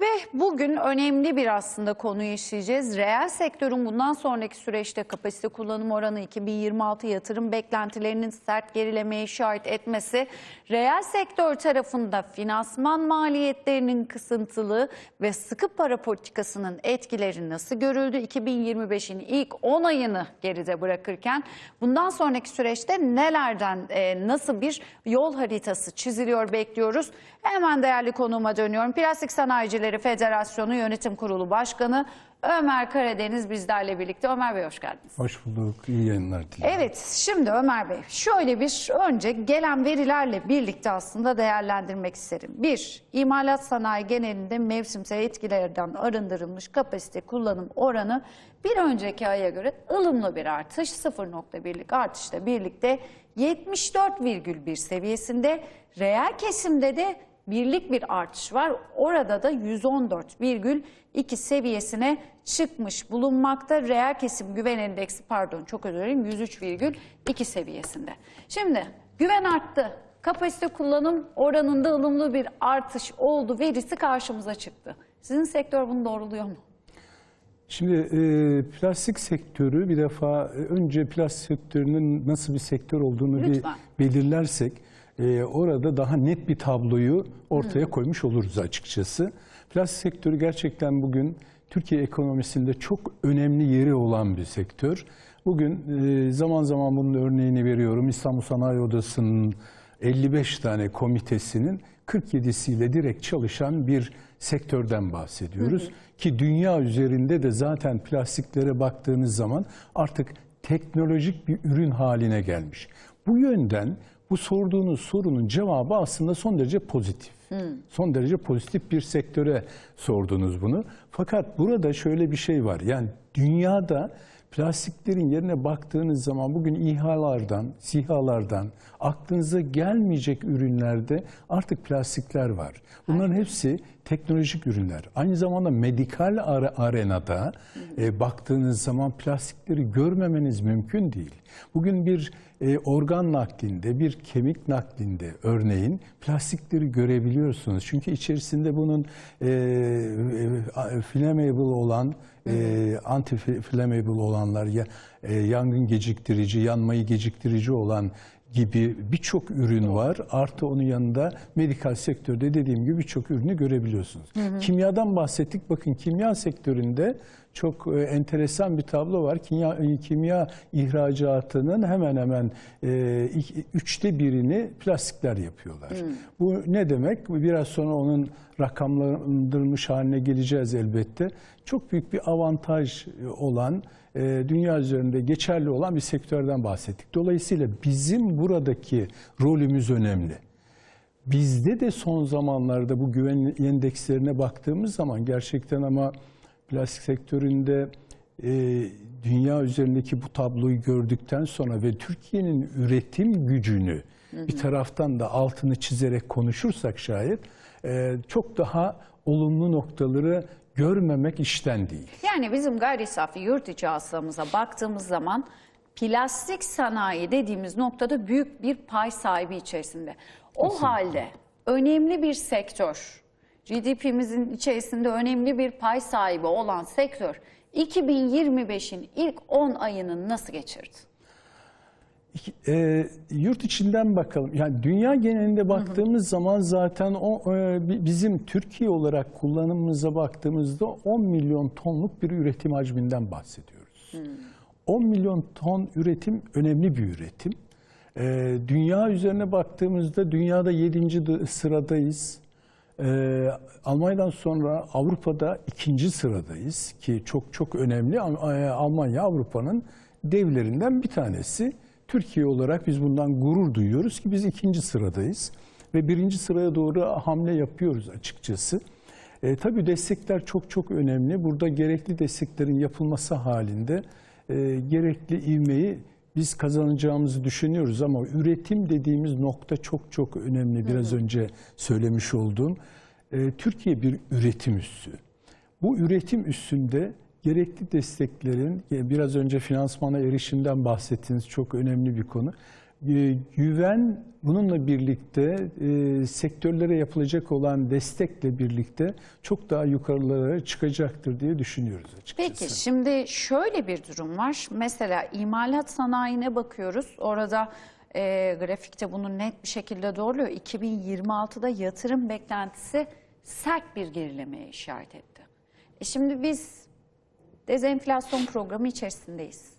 Ve bugün önemli bir aslında konuyu işleyeceğiz. Reel sektörün bundan sonraki süreçte kapasite kullanım oranı 2026 yatırım beklentilerinin sert gerilemeye işaret etmesi, reel sektör tarafında finansman maliyetlerinin kısıntılı ve sıkı para politikasının etkileri nasıl görüldü? 2025'in ilk 10 ayını geride bırakırken bundan sonraki süreçte nelerden e, nasıl bir yol haritası çiziliyor bekliyoruz. Hemen değerli konuğuma dönüyorum. Plastik Sanayicileri Federasyonu Yönetim Kurulu Başkanı Ömer Karadeniz bizlerle birlikte. Ömer Bey hoş geldiniz. Hoş bulduk. İyi yayınlar dilerim. Evet, şimdi Ömer Bey şöyle bir önce gelen verilerle birlikte aslında değerlendirmek isterim. Bir, imalat sanayi genelinde mevsimsel etkilerden arındırılmış kapasite kullanım oranı bir önceki aya göre ılımlı bir artış, 0.1'lik artışla birlikte 74,1 seviyesinde, reel kesimde de birlik bir artış var. Orada da 114,2 seviyesine çıkmış bulunmakta. Reel kesim güven endeksi pardon çok özür dilerim 103,2 seviyesinde. Şimdi güven arttı. Kapasite kullanım oranında ılımlı bir artış oldu verisi karşımıza çıktı. Sizin sektör bunu doğruluyor mu? Şimdi e, plastik sektörü bir defa e, önce plastik sektörünün nasıl bir sektör olduğunu Lütfen. bir belirlersek e, orada daha net bir tabloyu ortaya koymuş oluruz açıkçası. Plastik sektörü gerçekten bugün Türkiye ekonomisinde çok önemli yeri olan bir sektör. Bugün e, zaman zaman bunun örneğini veriyorum. İstanbul Sanayi Odası'nın 55 tane komitesinin 47'siyle direkt çalışan bir sektörden bahsediyoruz. Ki dünya üzerinde de zaten plastiklere baktığınız zaman artık teknolojik bir ürün haline gelmiş. Bu yönden bu sorduğunuz sorunun cevabı aslında son derece pozitif. Son derece pozitif bir sektöre sordunuz bunu. Fakat burada şöyle bir şey var. Yani dünyada plastiklerin yerine baktığınız zaman bugün İHA'lardan, SİHA'lardan aklınıza gelmeyecek ürünlerde artık plastikler var. Bunların hepsi teknolojik ürünler. Aynı zamanda medikal are- arenada e, baktığınız zaman plastikleri görmemeniz mümkün değil. Bugün bir e, organ naklinde, bir kemik naklinde örneğin plastikleri görebiliyorsunuz. Çünkü içerisinde bunun e, e, flammable olan, e, anti-flammable olanlar, ya, e, yangın geciktirici, yanmayı geciktirici olan gibi birçok ürün var. Artı onun yanında medikal sektörde dediğim gibi birçok ürünü görebiliyorsunuz. Kimyadan bahsettik. Bakın kimya sektöründe çok e, enteresan bir tablo var. Kimya, e, kimya ihracatının hemen hemen e, iki- üçte birini plastikler yapıyorlar. Bu ne demek? Biraz sonra onun rakamlandırılmış haline geleceğiz elbette. Çok büyük bir avantaj olan, e, dünya üzerinde geçerli olan bir sektörden bahsettik. Dolayısıyla bizim buradaki rolümüz önemli. Bizde de son zamanlarda bu güven endekslerine baktığımız zaman gerçekten ama plastik sektöründe e, dünya üzerindeki bu tabloyu gördükten sonra ve Türkiye'nin üretim gücünü bir taraftan da altını çizerek konuşursak şayet e, çok daha olumlu noktaları görmemek işten değil. Yani bizim gayri safi yurt içi hasılamıza baktığımız zaman plastik sanayi dediğimiz noktada büyük bir pay sahibi içerisinde. O halde önemli bir sektör, GDP'mizin içerisinde önemli bir pay sahibi olan sektör 2025'in ilk 10 ayını nasıl geçirdi? E, yurt içinden bakalım. Yani dünya genelinde baktığımız zaman zaten o e, bi- bizim Türkiye olarak kullanımımıza baktığımızda 10 milyon tonluk bir üretim hacminden bahsediyoruz. 10 milyon ton üretim önemli bir üretim. E, dünya üzerine baktığımızda dünyada 7. sıradayız. Ee, Almanya'dan sonra Avrupa'da ikinci sıradayız ki çok çok önemli. E, Almanya Avrupa'nın devlerinden bir tanesi. Türkiye olarak biz bundan gurur duyuyoruz ki biz ikinci sıradayız ve birinci sıraya doğru hamle yapıyoruz açıkçası. E, tabii destekler çok çok önemli. Burada gerekli desteklerin yapılması halinde e, gerekli ivmeyi biz kazanacağımızı düşünüyoruz ama üretim dediğimiz nokta çok çok önemli. Biraz önce söylemiş olduğum. E, Türkiye bir üretim üssü. Bu üretim üstünde gerekli desteklerin, biraz önce finansmana erişimden bahsettiğiniz çok önemli bir konu. E, güven bununla birlikte e, sektörlere yapılacak olan destekle birlikte çok daha yukarılara çıkacaktır diye düşünüyoruz açıkçası. Peki şimdi şöyle bir durum var. Mesela imalat sanayine bakıyoruz. Orada e, grafikte bunu net bir şekilde doğruluyor. 2026'da yatırım beklentisi sert bir gerilemeye işaret etti. E şimdi biz dezenflasyon programı içerisindeyiz.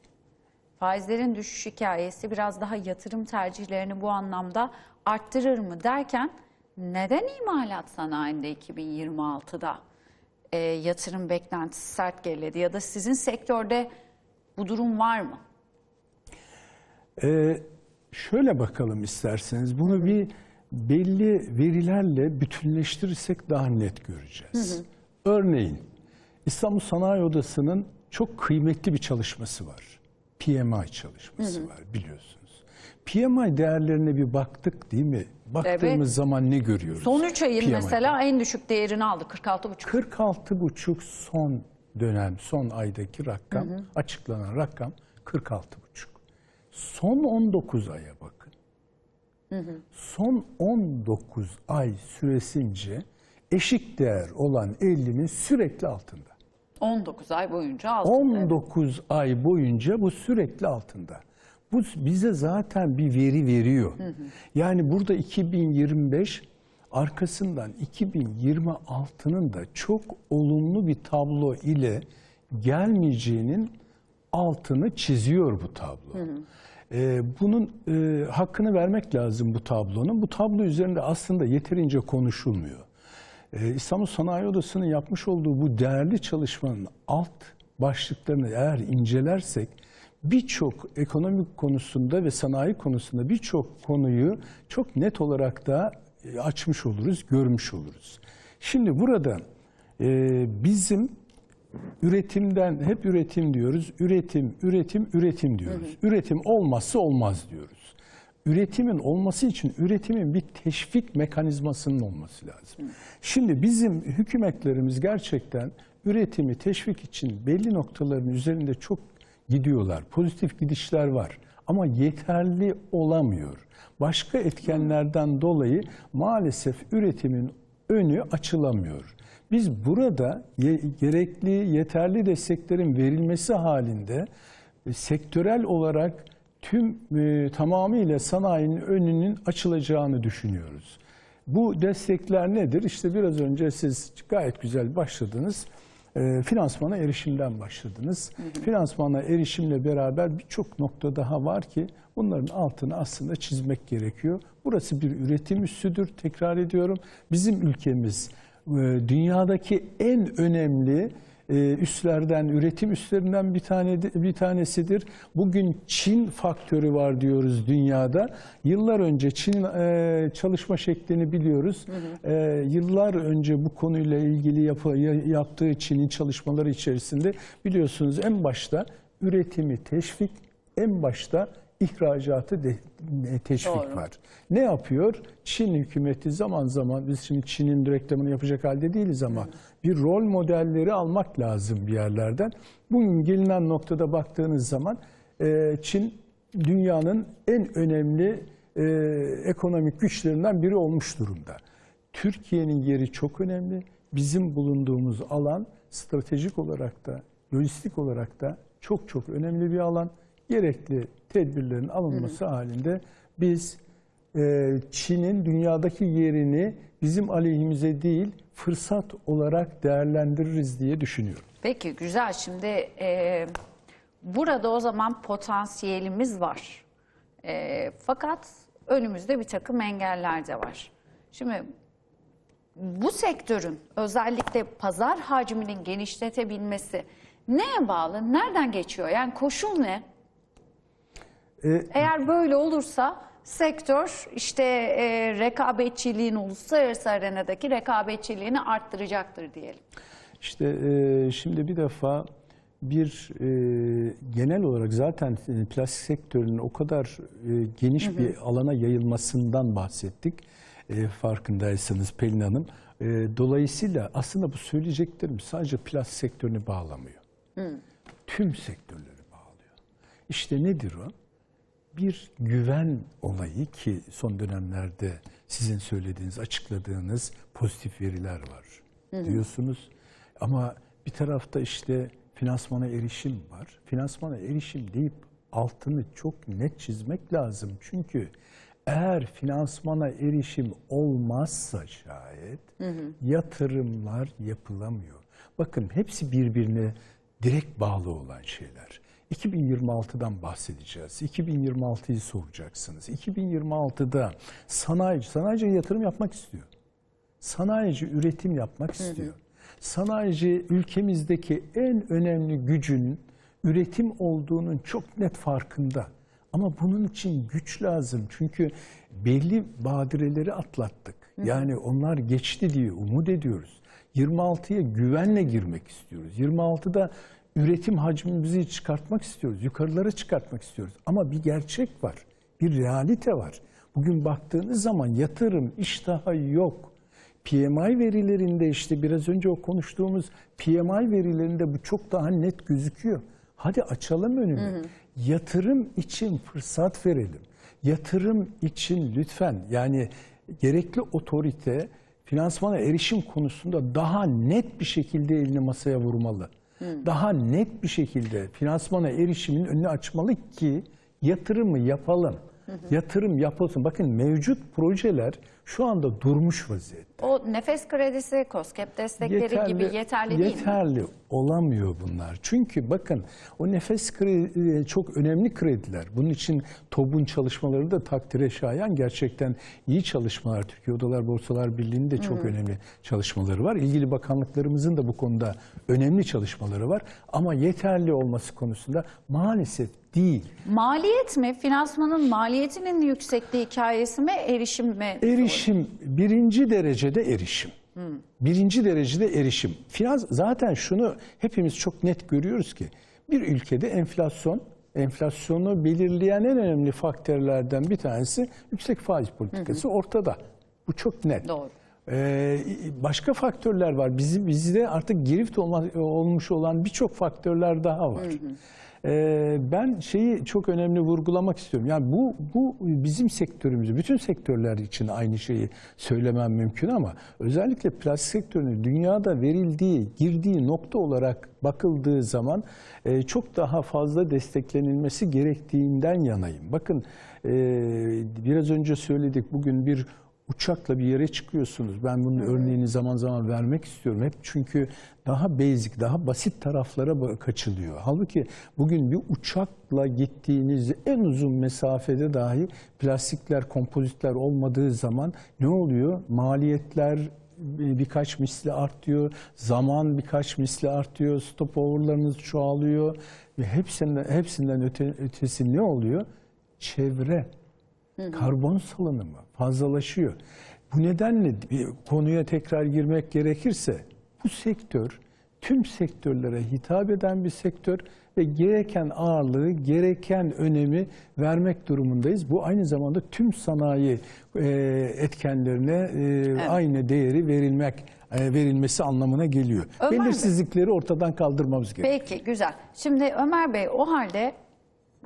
Faizlerin düşüş hikayesi biraz daha yatırım tercihlerini bu anlamda arttırır mı derken neden imalat sanayinde 2026'da e, yatırım beklentisi sert geriledi ya da sizin sektörde bu durum var mı? Ee, şöyle bakalım isterseniz. Bunu bir belli verilerle bütünleştirirsek daha net göreceğiz. Örneğin İstanbul Sanayi Odası'nın çok kıymetli bir çalışması var. PMI çalışması var biliyorsunuz. PMI değerlerine bir baktık değil mi? Baktığımız Evet. zaman ne görüyoruz? Son 3 ayın PMI 'de? mesela en düşük değerini aldı 46,5. 46,5 son dönem, son aydaki rakam, açıklanan rakam 46,5. Son 19 aya bakın. Son 19 ay süresince eşik değer olan 50'nin sürekli altında. 19 ay boyunca aldı. 19 ay boyunca bu sürekli altında. Bu bize zaten bir veri veriyor. Yani burada 2025 arkasından 2026'nın da çok olumlu bir tablo ile gelmeyeceğinin altını çiziyor bu tablo. Ee, bunun e, hakkını vermek lazım bu tablonun. Bu tablo üzerinde aslında yeterince konuşulmuyor. Ee, İstanbul Sanayi Odası'nın yapmış olduğu bu değerli çalışmanın alt başlıklarını eğer incelersek birçok ekonomik konusunda ve sanayi konusunda birçok konuyu çok net olarak da e, açmış oluruz, görmüş oluruz. Şimdi burada e, bizim üretimden hep üretim diyoruz. Üretim, üretim, üretim diyoruz. Üretim olmazsa olmaz diyoruz. Üretimin olması için üretimin bir teşvik mekanizmasının olması lazım. Şimdi bizim hükümetlerimiz gerçekten üretimi teşvik için belli noktaların üzerinde çok gidiyorlar. Pozitif gidişler var ama yeterli olamıyor. Başka etkenlerden dolayı maalesef üretimin önü açılamıyor. Biz burada ye- gerekli, yeterli desteklerin verilmesi halinde e, sektörel olarak tüm e, tamamıyla sanayinin önünün açılacağını düşünüyoruz. Bu destekler nedir? İşte biraz önce siz gayet güzel başladınız. E, finansmana erişimden başladınız. Finansmana erişimle beraber birçok nokta daha var ki bunların altını aslında çizmek gerekiyor. Burası bir üretim üssüdür. Tekrar ediyorum. Bizim ülkemiz e, dünyadaki en önemli üslerden, üretim üslerinden bir tane bir tanesidir. Bugün Çin faktörü var diyoruz dünyada. Yıllar önce Çin e, çalışma şeklini biliyoruz. E, yıllar önce bu konuyla ilgili yapı, ya- yaptığı Çin'in çalışmaları içerisinde biliyorsunuz en başta üretimi teşvik, en başta ihracatı de, e, teşvik Doğru. var. Ne yapıyor? Çin hükümeti zaman zaman biz şimdi Çin'in reklamını yapacak halde değiliz ama bir rol modelleri almak lazım bir yerlerden. Bugün gelinen noktada baktığınız zaman e, Çin dünyanın en önemli e, ekonomik güçlerinden biri olmuş durumda. Türkiye'nin yeri çok önemli. Bizim bulunduğumuz alan stratejik olarak da, lojistik olarak da çok çok önemli bir alan. Gerekli tedbirlerin alınması halinde biz e, Çin'in dünyadaki yerini bizim aleyhimize değil fırsat olarak değerlendiririz diye düşünüyorum. Peki güzel şimdi e, burada o zaman potansiyelimiz var. E, fakat önümüzde bir takım engeller de var. Şimdi bu sektörün özellikle pazar hacminin genişletebilmesi neye bağlı? Nereden geçiyor? Yani koşul ne? E, Eğer böyle olursa sektör işte e, rekabetçiliğin uluslararası arenadaki rekabetçiliğini arttıracaktır diyelim. İşte e, şimdi bir defa bir e, genel olarak zaten e, plastik sektörünün o kadar e, geniş bir alana yayılmasından bahsettik. E, farkındaysanız Pelin Hanım. E, dolayısıyla aslında bu söyleyeceklerim sadece plastik sektörünü bağlamıyor. Tüm sektörleri bağlıyor. İşte nedir o? Bir güven olayı ki son dönemlerde sizin söylediğiniz, açıkladığınız pozitif veriler var diyorsunuz. Ama bir tarafta işte finansmana erişim var. Finansmana erişim deyip altını çok net çizmek lazım. Çünkü eğer finansmana erişim olmazsa şayet yatırımlar yapılamıyor. Bakın hepsi birbirine direkt bağlı olan şeyler. 2026'dan bahsedeceğiz. 2026'yı soracaksınız. 2026'da sanayici, sanayici yatırım yapmak istiyor. Sanayici üretim yapmak istiyor. Sanayici ülkemizdeki en önemli gücün üretim olduğunun çok net farkında. Ama bunun için güç lazım. Çünkü belli badireleri atlattık. Yani onlar geçti diye umut ediyoruz. 26'ya güvenle girmek istiyoruz. 26'da üretim hacmimizi çıkartmak istiyoruz. Yukarılara çıkartmak istiyoruz. Ama bir gerçek var. Bir realite var. Bugün baktığınız zaman yatırım iştahı yok. PMI verilerinde işte biraz önce o konuştuğumuz PMI verilerinde bu çok daha net gözüküyor. Hadi açalım önünü. Yatırım için fırsat verelim. Yatırım için lütfen yani gerekli otorite finansmana erişim konusunda daha net bir şekilde elini masaya vurmalı. Daha net bir şekilde finansmana erişimin önünü açmalı ki yatırımı yapalım. Yatırım yapılsın. Bakın mevcut projeler şu anda durmuş vaziyette. O nefes kredisi, COSGAP destekleri gibi yeterli değil mi? yeterli olamıyor bunlar. Çünkü bakın o nefes kredi çok önemli krediler. Bunun için TOB'un çalışmaları da takdire şayan gerçekten iyi çalışmalar. Türkiye Odalar Borsalar Birliği'nin de çok önemli çalışmaları var. İlgili bakanlıklarımızın da bu konuda önemli çalışmaları var. Ama yeterli olması konusunda maalesef değil. Maliyet mi? Finansmanın maliyetinin yüksekliği hikayesi mi? Erişim mi? Erişim birinci derecede erişim. Birinci derecede erişim. Finans zaten şunu hepimiz çok net görüyoruz ki bir ülkede enflasyon enflasyonu belirleyen en önemli faktörlerden bir tanesi yüksek faiz politikası ortada. Bu çok net. Doğru. Ee, başka faktörler var. Bizim bizde artık girift olma, olmuş olan birçok faktörler daha var. Ee, ben şeyi çok önemli vurgulamak istiyorum. Yani bu bu bizim sektörümüzü, bütün sektörler için aynı şeyi söylemem mümkün ama özellikle plastik sektörünün dünyada verildiği, girdiği nokta olarak bakıldığı zaman e, çok daha fazla desteklenilmesi gerektiğinden yanayım. Bakın e, biraz önce söyledik bugün bir uçakla bir yere çıkıyorsunuz. Ben bunun örneğini zaman zaman vermek istiyorum. Hep çünkü daha basic, daha basit taraflara kaçılıyor. Halbuki bugün bir uçakla gittiğiniz en uzun mesafede dahi plastikler, kompozitler olmadığı zaman ne oluyor? Maliyetler bir- birkaç misli artıyor, zaman birkaç misli artıyor, stopoverlarınız çoğalıyor ve hepsinden hepsinden öte, ötesi ne oluyor? Çevre karbon salınımı fazlalaşıyor. Bu nedenle bir konuya tekrar girmek gerekirse bu sektör tüm sektörlere hitap eden bir sektör ve gereken ağırlığı, gereken önemi vermek durumundayız. Bu aynı zamanda tüm sanayi e, etkenlerine e, aynı değeri verilmek e, verilmesi anlamına geliyor. Ömer Bey. Belirsizlikleri ortadan kaldırmamız gerekiyor. Peki güzel. Şimdi Ömer Bey o halde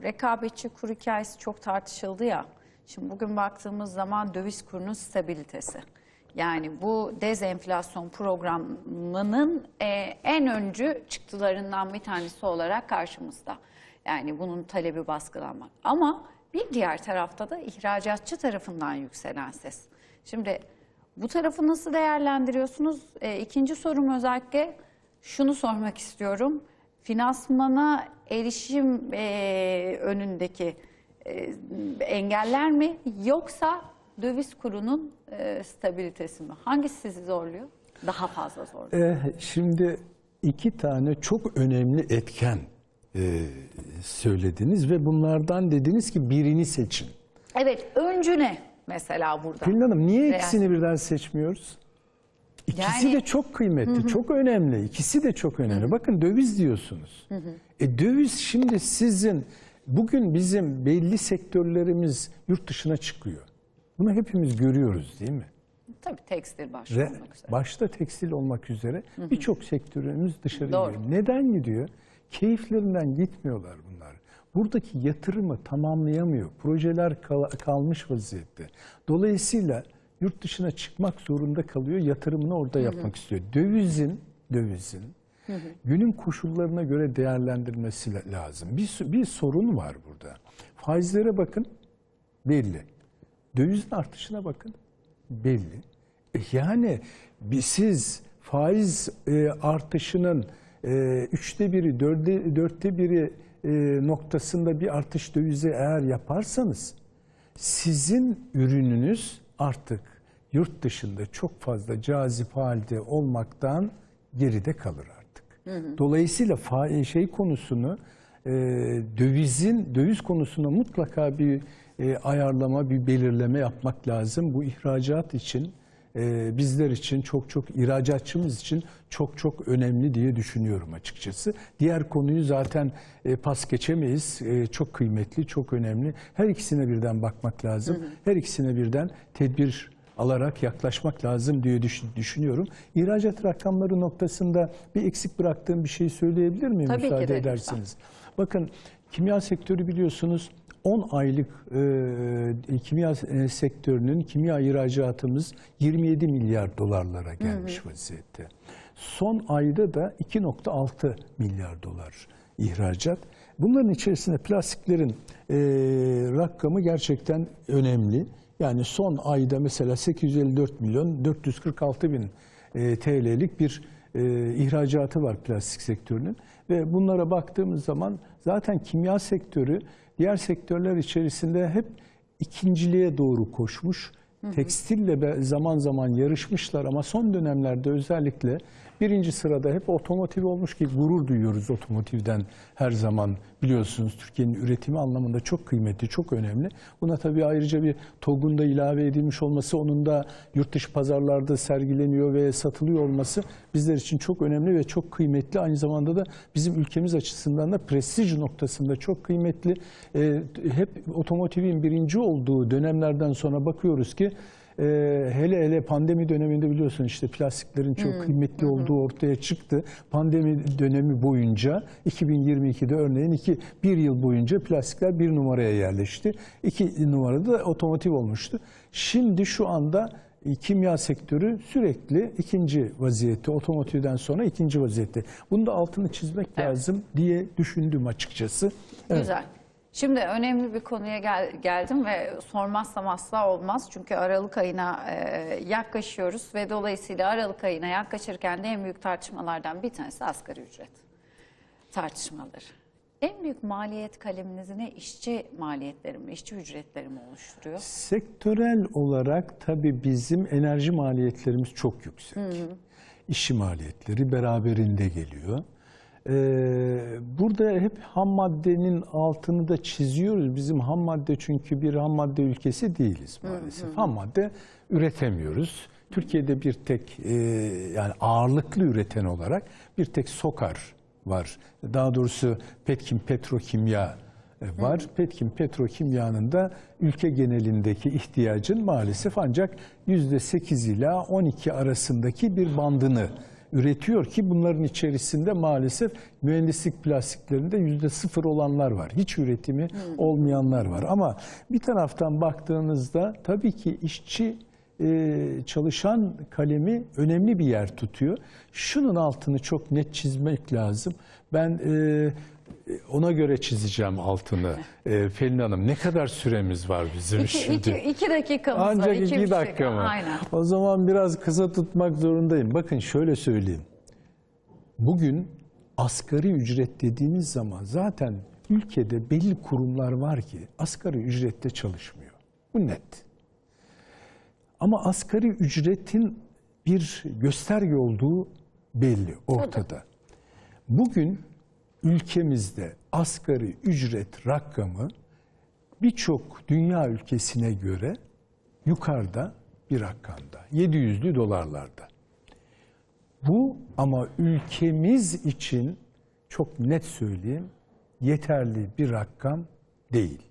rekabetçi kur hikayesi çok tartışıldı ya. Şimdi bugün baktığımız zaman döviz kurunun stabilitesi. Yani bu dezenflasyon programının e, en öncü çıktılarından bir tanesi olarak karşımızda. Yani bunun talebi baskılanmak. Ama bir diğer tarafta da ihracatçı tarafından yükselen ses. Şimdi bu tarafı nasıl değerlendiriyorsunuz? E, ikinci sorum özellikle şunu sormak istiyorum. Finansmana erişim e, önündeki e, engeller mi yoksa döviz kurunun e, stabilitesi mi? Hangisi sizi zorluyor? Daha fazla zorluyor. Eh, şimdi iki tane çok önemli etken e, söylediniz ve bunlardan dediniz ki birini seçin. Evet, öncü ne mesela burada? Pelin Hanım niye Real- ikisini birden seçmiyoruz? İkisi Yani- de çok kıymetli, çok önemli. İkisi de çok önemli. Bakın döviz diyorsunuz. E döviz şimdi sizin bugün bizim belli sektörlerimiz yurt dışına çıkıyor. Bunu hepimiz görüyoruz değil mi? Tabii tekstil başta Re- olmak üzere. başta tekstil olmak üzere birçok sektörümüz Doğru. gidiyor. Neden gidiyor? Keyiflerinden gitmiyorlar bunlar. buradaki yatırımı tamamlayamıyor. Projeler kal- kalmış vaziyette. Dolayısıyla yurt dışına çıkmak zorunda kalıyor. Yatırımını orada yapmak istiyor. Dövizin, dövizin günün koşullarına göre değerlendirmesi la- lazım. Bir, bir sorun var burada. Faizlere bakın belli. Dövizin artışına bakın belli. E Yani siz faiz e, artışının e, üçte biri, dörde, dörtte biri e, noktasında bir artış dövize eğer yaparsanız sizin ürününüz artık yurt dışında çok fazla cazip halde olmaktan geride kalır artık. Dolayısıyla fa- şey konusunu e, dövizin döviz konusuna mutlaka bir e, ayarlama, bir belirleme yapmak lazım. Bu ihracat için e, bizler için çok çok ihracatçımız için çok çok önemli diye düşünüyorum açıkçası. Diğer konuyu zaten e, pas geçemeyiz. E, çok kıymetli, çok önemli. Her ikisine birden bakmak lazım. Her ikisine birden tedbir alarak yaklaşmak lazım diye düşün- düşünüyorum. İhracat rakamları noktasında bir eksik bıraktığım bir şey söyleyebilir miyim Tabii ki müsaade de, ederseniz? Bakın kimya sektörü biliyorsunuz 10 aylık e, kimya e, sektörünün kimya ihracatımız 27 milyar dolarlara gelmiş vaziyette. Son ayda da 2.6 milyar dolar ihracat. Bunların içerisinde plastiklerin e, rakamı gerçekten önemli. Yani son ayda mesela 854 milyon 446 bin e, TL'lik bir e, ihracatı var plastik sektörünün ve bunlara baktığımız zaman zaten kimya sektörü diğer sektörler içerisinde hep ikinciliğe doğru koşmuş. Tekstille zaman zaman yarışmışlar ama son dönemlerde özellikle birinci sırada hep otomotiv olmuş ki gurur duyuyoruz otomotivden her zaman biliyorsunuz Türkiye'nin üretimi anlamında çok kıymetli, çok önemli. Buna tabii ayrıca bir TOG'un da ilave edilmiş olması, onun da yurt dışı pazarlarda sergileniyor ve satılıyor olması bizler için çok önemli ve çok kıymetli. Aynı zamanda da bizim ülkemiz açısından da prestij noktasında çok kıymetli. Ee, hep otomotivin birinci olduğu dönemlerden sonra bakıyoruz ki e, hele hele pandemi döneminde biliyorsun işte plastiklerin çok kıymetli olduğu ortaya çıktı. Pandemi dönemi boyunca 2022'de örneğin iki, bir yıl boyunca plastikler bir numaraya yerleşti. İki numarada da otomotiv olmuştu. Şimdi şu anda e, kimya sektörü sürekli ikinci vaziyette, otomotivden sonra ikinci vaziyette. Bunu da altını çizmek lazım diye düşündüm açıkçası. Evet. Güzel. Şimdi önemli bir konuya gel- geldim ve sormazsam asla olmaz. Çünkü Aralık ayına e, yaklaşıyoruz ve dolayısıyla Aralık ayına yaklaşırken de en büyük tartışmalardan bir tanesi asgari ücret tartışmaları. En büyük maliyet kaleminizi ne işçi maliyetleri mi, işçi ücretleri mi oluşturuyor? Sektörel olarak tabii bizim enerji maliyetlerimiz çok yüksek. İşçi maliyetleri beraberinde geliyor. Ee, burada hep ham maddenin altını da çiziyoruz. Bizim ham madde çünkü bir ham madde ülkesi değiliz maalesef. Ham madde üretemiyoruz. Türkiye'de bir tek e, yani ağırlıklı üreten olarak bir tek Sokar var. Daha doğrusu Petkim Petrokimya e, var. Petkim Petrokimya'nın da ülke genelindeki ihtiyacın maalesef ancak %8 ila 12 arasındaki bir bandını üretiyor ki bunların içerisinde maalesef mühendislik plastiklerinde yüzde sıfır olanlar var. Hiç üretimi olmayanlar var. Ama bir taraftan baktığınızda tabii ki işçi e, çalışan kalemi önemli bir yer tutuyor. Şunun altını çok net çizmek lazım. Ben e, ona göre çizeceğim altını. E, Pelin Hanım ne kadar süremiz var bizim İki, şimdi? iki, iki dakikamız var. Ancak iki dakika mı? Aynen. O zaman biraz kısa tutmak zorundayım. Bakın şöyle söyleyeyim. Bugün asgari ücret dediğiniz zaman zaten ülkede belli kurumlar var ki asgari ücrette çalışmıyor. Bu net. Ama asgari ücretin bir gösterge olduğu belli ortada. Bugün ülkemizde asgari ücret rakamı birçok dünya ülkesine göre yukarıda bir rakamda. 700'lü dolarlarda. Bu ama ülkemiz için çok net söyleyeyim yeterli bir rakam değil.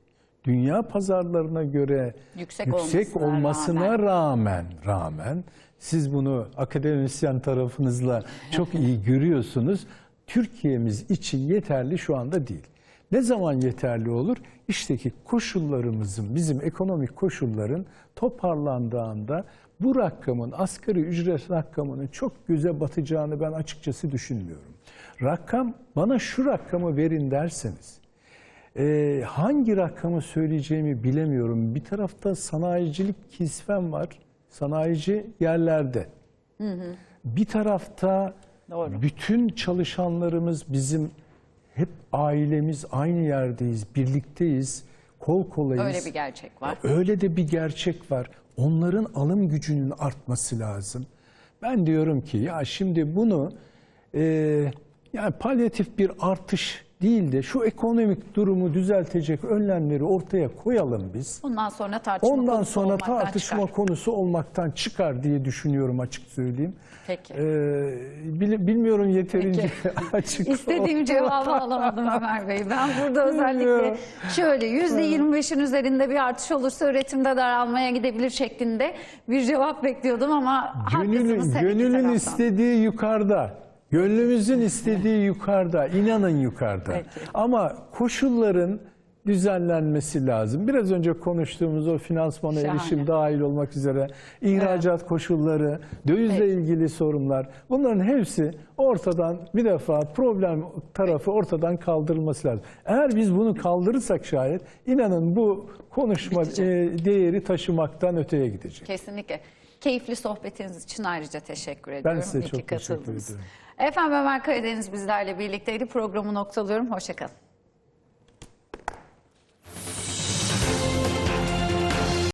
Dünya pazarlarına göre Yüksek yüksek, olmasına olmasına rağmen. rağmen siz bunu akademisyen tarafınızla çok iyi görüyorsunuz. Türkiye'miz için yeterli şu anda değil. Ne zaman yeterli olur? İşteki koşullarımızın, bizim ekonomik koşulların toparlandığında bu rakamın, asgari ücret rakamının çok göze batacağını ben açıkçası düşünmüyorum. Rakam, bana şu rakamı verin derseniz, e, hangi rakamı söyleyeceğimi bilemiyorum. Bir tarafta sanayicilik kisvem var, sanayici yerlerde. Bir tarafta Doğru. bütün çalışanlarımız bizim hep ailemiz aynı yerdeyiz, birlikteyiz, kol kolayız. Öyle bir gerçek var. Öyle de bir gerçek var. Onların alım gücünün artması lazım. Ben diyorum ki ya şimdi bunu e, yani palyatif bir artış değil de şu ekonomik durumu düzeltecek önlemleri ortaya koyalım biz. Ondan sonra tartışma Ondan konusu sonra tartışma çıkar. konusu olmaktan çıkar diye düşünüyorum açık söyleyeyim. Peki. Ee, bil- bilmiyorum yeterince açık. İstediğim cevabı alamadım Ömer Bey. Ben burada özellikle şöyle yüzde 25'in üzerinde bir artış olursa üretimde daralmaya gidebilir şeklinde bir cevap bekliyordum ama Gönül, gönülün taraftan. istediği yukarıda. Gönlümüzün istediği yukarıda. inanın yukarıda. Peki. Ama koşulların düzenlenmesi lazım. Biraz önce konuştuğumuz o finansmana Şahane. erişim dahil olmak üzere ihracat koşulları, dövizle Peki. ilgili sorunlar bunların hepsi ortadan bir defa problem tarafı ortadan kaldırılması lazım. Eğer biz bunu kaldırırsak şayet inanın bu konuşma Bitecek. e, değeri taşımaktan öteye gidecek. Kesinlikle. Keyifli sohbetiniz için ayrıca teşekkür ediyorum. size İyi ki çok teşekkür ederim. Efendim Ömer Karadeniz bizlerle birlikteydi. Programı noktalıyorum. Hoşçakalın.